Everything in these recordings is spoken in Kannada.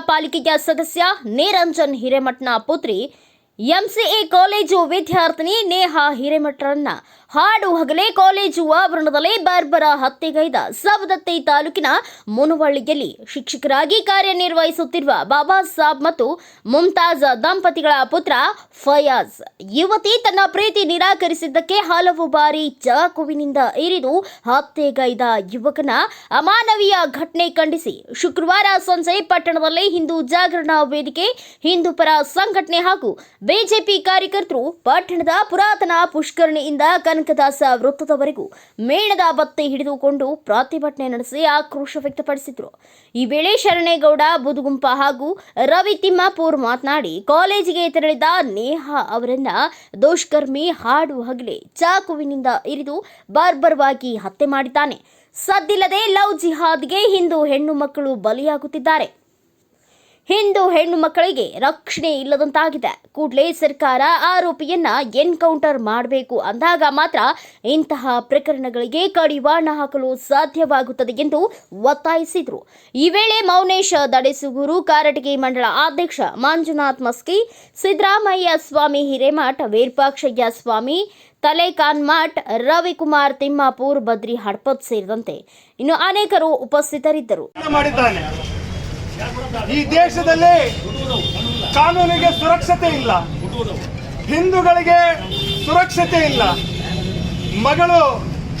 ಪಾಲಿಕೆಯ ಸದಸ್ಯ ನಿರಂಜನ್ ಹಿರೇಮಠನ ಪುತ್ರಿ ಎಂಸಿಎ ಕಾಲೇಜು ವಿದ್ಯಾರ್ಥಿನಿ ನೇಹಾ ಹಿರೇಮಠರನ್ನ ಹಾಡು ಹಗಲೆ ಕಾಲೇಜು ಆವರಣದಲ್ಲಿ ಬಾರ್ಬರ ಹತ್ಯೆಗೈದ ಸವದತ್ತಿ ತಾಲೂಕಿನ ಮುನವಳ್ಳಿಯಲ್ಲಿ ಶಿಕ್ಷಕರಾಗಿ ಕಾರ್ಯನಿರ್ವಹಿಸುತ್ತಿರುವ ಬಾಬಾ ಸಾಬ್ ಮತ್ತು ಮುಮ್ತಾಜ್ ದಂಪತಿಗಳ ಪುತ್ರ ಫಯಾಜ್. ಯುವತಿ ತನ್ನ ಪ್ರೀತಿ ನಿರಾಕರಿಸಿದ್ದಕ್ಕೆ ಹಲವು ಬಾರಿ ಚಾಕುವಿನಿಂದ ಇರಿದು ಹತ್ಯೆಗೈದ ಯುವಕನ ಅಮಾನವೀಯ ಘಟನೆ ಖಂಡಿಸಿ ಶುಕ್ರವಾರ ಸಂಜೆ ಪಟ್ಟಣದಲ್ಲಿ ಹಿಂದೂ ಜಾಗರಣ ವೇದಿಕೆ, ಹಿಂದೂ ಪರ ಸಂಘಟನೆ ಹಾಗೂ ಬಿಜೆಪಿ ಕಾರ್ಯಕರ್ತರು ಪಟ್ಟಣದ ಪುರಾತನ ಪುಷ್ಕರಣಿಯಿಂದ ಕನಕದಾಸ ವೃತ್ತದವರೆಗೂ ಮೇಣದ ಬತ್ತಿ ಹಿಡಿದುಕೊಂಡು ಪ್ರತಿಭಟನೆ ನಡೆಸಿ ಆಕ್ರೋಶ ವ್ಯಕ್ತಪಡಿಸಿದರು. ಈ ವೇಳೆ ಶರಣೇಗೌಡ ಬುದುಗುಂಪ ಹಾಗೂ ರವಿ ತಿಮ್ಮಾಪುರ್ ಮಾತನಾಡಿ, ಕಾಲೇಜಿಗೆ ತೆರಳಿದ ನೇಹಾ ಅವರನ್ನ ದುಷ್ಕರ್ಮಿ ಹಾಡು ಹಗಲೆ ಚಾಕುವಿನಿಂದ ಇರಿದು ಬಾರ್ಬರ್ವಾಗಿ ಹತ್ಯೆ ಮಾಡಿದ್ದಾನೆ. ಸದ್ದಿಲ್ಲದೆ ಲವ್ ಜಿಹಾದ್ಗೆ ಹಿಂದೂ ಹೆಣ್ಣು ಮಕ್ಕಳು ಬಲಿಯಾಗುತ್ತಿದ್ದಾರೆ. ಹಿಂದೂ ಹೆಣ್ಣು ಮಕ್ಕಳಿಗೆ ರಕ್ಷಣೆ ಇಲ್ಲದಂತಾಗಿದೆ. ಕೂಡಲೇ ಸರ್ಕಾರ ಆರೋಪಿಯನ್ನ ಎನ್ಕೌಂಟರ್ ಮಾಡಬೇಕು ಅಂದಾಗ ಮಾತ್ರ ಇಂತಹ ಪ್ರಕರಣಗಳಿಗೆ ಕಡಿವಾಣ ಹಾಕಲು ಸಾಧ್ಯವಾಗುತ್ತದೆ ಎಂದು ಒತ್ತಾಯಿಸಿದರು. ಈ ವೇಳೆ ಮೌನೇಶ್ ದಡೆಸುಗೂರು ಕಾರಟಗಿ ಮಂಡಳ ಅಧ್ಯಕ್ಷ ಮಂಜುನಾಥ್ ಮಸ್ಕಿ, ಸಿದ್ದರಾಮಯ್ಯ ಸ್ವಾಮಿ ಹಿರೇಮಠ, ವೀರಪಾಕ್ಷಯ್ಯ ಸ್ವಾಮಿ ತಲೇಖಾನ್ ಮಠ್, ರವಿಕುಮಾರ್ ತಿಮ್ಮಾಪೂರ್ ಬದ್ರಿ ಹಡ್ಪತ್ ಸೇರಿದಂತೆ ಇನ್ನು ಅನೇಕರು ಉಪಸ್ಥಿತರಿದ್ದರು. ಈ ದೇಶದಲ್ಲಿ ಕಾನೂನಿಗೆ ಸುರಕ್ಷತೆ ಇಲ್ಲ. ಹಿಂದೂಗಳಿಗೆ ಸುರಕ್ಷತೆ ಇಲ್ಲ. ಮಗಳು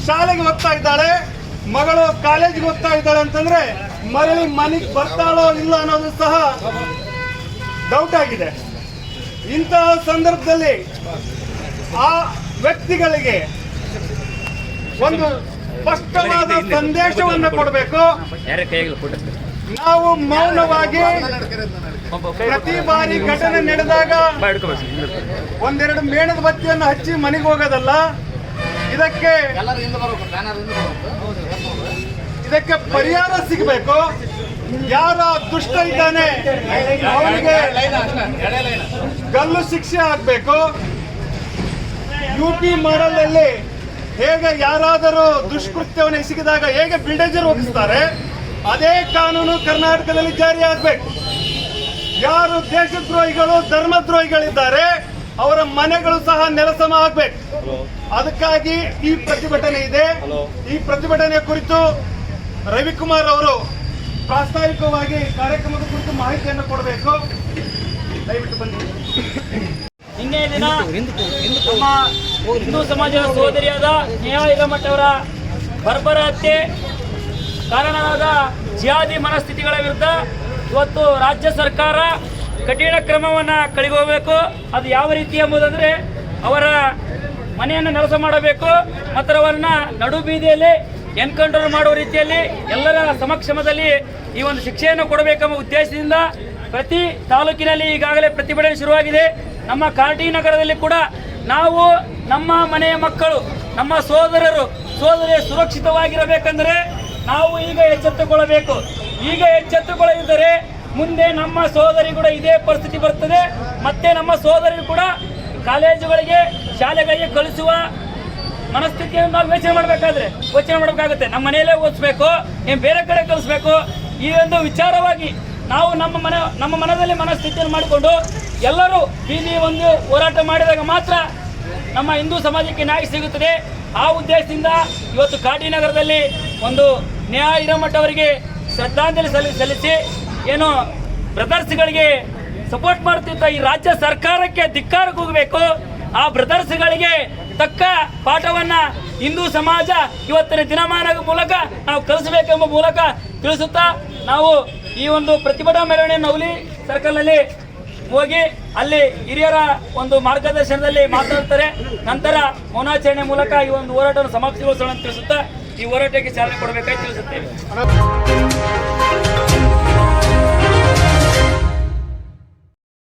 ಶಾಲೆಗೆ ಹೋಗ್ತಾ ಇದ್ದಾಳೆ. ಮಗಳು ಕಾಲೇಜಿಗೆ ಹೋಗ್ತಾ ಇದ್ದಾಳೆ ಅಂತಂದ್ರೆ ಮರಳಿ ಮನೆಗೆ ಬರ್ತಾಳೋ ಇಲ್ಲ ಅನ್ನೋದು ಸಹ ಡೌಟ್ ಆಗಿದೆ. ಇಂತಹ ಸಂದರ್ಭದಲ್ಲಿ ಆ ವ್ಯಕ್ತಿಗಳಿಗೆ ಒಂದು ಸ್ಪಷ್ಟವಾದ ಸಂದೇಶವನ್ನು ಕೊಡಬೇಕು. ನಾವು ಮೌನವಾಗಿ ಪ್ರತಿ ಬಾರಿ ಘಟನೆ ನಡೆದಾಗ ಒಂದೆರಡು ಮೇಣದ ಬತ್ತಿಯನ್ನು ಹಚ್ಚಿ ಮನೆಗೆ ಹೋಗೋದಲ್ಲ ಇದಕ್ಕೆ ಇದಕ್ಕೆ ಪರಿಹಾರ ಸಿಗಬೇಕು. ಯಾರ ದುಷ್ಟ ಇದ್ದಾನೆ ಅವನಿಗೆ ಗಲ್ಲು ಶಿಕ್ಷೆ ಆಗ್ಬೇಕು. ಯು ಪಿ ಮಾಡಲಲ್ಲಿ ಹೇಗೆ ಯಾರಾದರೂ ದುಷ್ಕೃತ್ಯವನ್ನು ಎಸಗಿದಾಗ ಹೇಗೆ ಬಿಲ್ಡೇಜರ್ ಹೋಗಿಸ್ತಾರೆ ಅದೇ ಕಾನೂನು ಕರ್ನಾಟಕದಲ್ಲಿ ಜಾರಿ ಆಗ್ಬೇಕು. ಯಾರು ದೇಶದ್ರೋಹಿಗಳು ಧರ್ಮದ್ರೋಹಿಗಳಿದ್ದಾರೆ ಅವರ ಮನೆಗಳು ಸಹ ನೆಲಸಮ ಆಗ್ಬೇಕು. ಅದಕ್ಕಾಗಿ ಈ ಪ್ರತಿಭಟನೆ ಇದೆ. ಈ ಪ್ರತಿಭಟನೆ ಕುರಿತು ರವಿಕುಮಾರ್ ಅವರು ಪ್ರಾಸ್ತಾವಿಕವಾಗಿ ಕಾರ್ಯಕ್ರಮದ ಕುರಿತು ಮಾಹಿತಿಯನ್ನು ಕೊಡಬೇಕು. ದಯವಿಟ್ಟು ಬನ್ನಿ. ನಿನ್ನೆ ದಿನ ನಮ್ಮ ಹಿಂದೂ ಸಮಾಜದ ಸೋದರಿಯಾದ ನೇಹಾ ಹಿರೇಮಠ ಅವರ ಬರ್ಬರ ಹತ್ಯೆ ಕಾರಣವಾದ ಜಿಯಾದಿ ಮನಸ್ಥಿತಿಗಳ ವಿರುದ್ಧ ಇವತ್ತು ರಾಜ್ಯ ಸರ್ಕಾರ ಕಠಿಣ ಕ್ರಮವನ್ನು ಕೈಗೊಳ್ಳಬೇಕು ಅದು ಯಾವ ರೀತಿ ಎಂಬುದಂದರೆ ಅವರ ಮನೆಯನ್ನು ನೆಲಸ ಮಾಡಬೇಕು. ಮತ್ತು ಅವರನ್ನ ನಡು ಬೀದಿಯಲ್ಲಿ ಎನ್ಕೌಂಟರ್ ಮಾಡುವ ರೀತಿಯಲ್ಲಿ ಎಲ್ಲರ ಸಮಕ್ಷಮದಲ್ಲಿ ಈ ಒಂದು ಶಿಕ್ಷೆಯನ್ನು ಕೊಡಬೇಕೆಂಬ ಉದ್ದೇಶದಿಂದ ಪ್ರತಿ ತಾಲೂಕಿನಲ್ಲಿ ಈಗಾಗಲೇ ಪ್ರತಿಭಟನೆ ಶುರುವಾಗಿದೆ. ನಮ್ಮ ಕಾರ್ಟಿ ನಗರದಲ್ಲಿ ಕೂಡ ನಾವು ನಮ್ಮ ಮನೆಯ ಮಕ್ಕಳು, ನಮ್ಮ ಸೋದರರು ಸೋದರಿಯ ಸುರಕ್ಷಿತವಾಗಿರಬೇಕೆಂದರೆ ನಾವು ಈಗ ಎಚ್ಚೆತ್ತುಕೊಳ್ಳಬೇಕು. ಈಗ ಎಚ್ಚೆತ್ತುಕೊಳ್ಳದಿದ್ದರೆ ಮುಂದೆ ನಮ್ಮ ಸೋದರಿ ಕೂಡ ಇದೇ ಪರಿಸ್ಥಿತಿ ಬರ್ತದೆ. ಮತ್ತೆ ನಮ್ಮ ಸೋದರಿ ಕೂಡ ಕಾಲೇಜುಗಳಿಗೆ ಶಾಲೆಗಳಿಗೆ ಕಳಿಸುವ ಮನಸ್ಥಿತಿಯನ್ನು ನಾವು ಯೋಚನೆ ಮಾಡಬೇಕಾದ್ರೆ, ಯೋಚನೆ ಮಾಡಬೇಕಾಗುತ್ತೆ. ನಮ್ಮ ಮನೆಯಲ್ಲೇ ಓದಿಸ್ಬೇಕು, ಏನು ಬೇರೆ ಕಡೆ ಕಲಿಸ್ಬೇಕು ಈ ಒಂದು ವಿಚಾರವಾಗಿ ನಾವು ನಮ್ಮ ಮನೆ, ನಮ್ಮ ಮನದಲ್ಲಿ ಮನಸ್ಥಿತಿಯನ್ನು ಮಾಡಿಕೊಂಡು ಎಲ್ಲರೂ ಬೀದಿ ಒಂದು ಹೋರಾಟ ಮಾಡಿದಾಗ ಮಾತ್ರ ನಮ್ಮ ಹಿಂದೂ ಸಮಾಜಕ್ಕೆ ನ್ಯಾಯ ಸಿಗುತ್ತದೆ. ಆ ಉದ್ದೇಶದಿಂದ ಇವತ್ತು ಕಾಟಿನಗರದಲ್ಲಿ ಒಂದು ನ್ಯಾಯ ಹಿರೇಮಠ ಅವರಿಗೆ ಶ್ರದ್ಧಾಂಜಲಿ ಸಲ್ಲಿ ಸಲ್ಲಿಸಿ ಏನು ಬ್ರದರ್ಸ್ಗಳಿಗೆ ಸಪೋರ್ಟ್ ಮಾಡುತ್ತಿದ್ದ ಈ ರಾಜ್ಯ ಸರ್ಕಾರಕ್ಕೆ ಧಿಕ್ಕಾರ ಕೂಗಬೇಕು. ಆ ಬ್ರದರ್ಸ್ಗಳಿಗೆ ತಕ್ಕ ಪಾಠವನ್ನ ಹಿಂದೂ ಸಮಾಜ ಇವತ್ತಿನ ದಿನಮಾನದ ಮೂಲಕ ನಾವು ಕಲಿಸಬೇಕೆಂಬ ಮೂಲಕ ತಿಳಿಸುತ್ತಾ ನಾವು ಈ ಒಂದು ಪ್ರತಿಭಟನಾ ಮೆರವಣಿಗೆ ನೌಲಿ ಸರ್ಕಲ್ನಲ್ಲಿ ಹೋಗಿ ಅಲ್ಲಿ ಹಿರಿಯರ ಒಂದು ಮಾರ್ಗದರ್ಶನದಲ್ಲಿ ಮಾತನಾಡ್ತಾರೆ ನಂತರ ಮೌನಾಚರಣೆ ಮೂಲಕ ಈ ಒಂದು ಹೋರಾಟವನ್ನು ಸಮಾಪ್ತಿಗೊಳಿಸೋಣ ತಿಳಿಸುತ್ತಾ ಈ ಹೋರಾಟಕ್ಕೆ ಚಾಲನೆ ಕೊಡಬೇಕಾಗಿ ತಿಳಿಸುತ್ತೇವೆ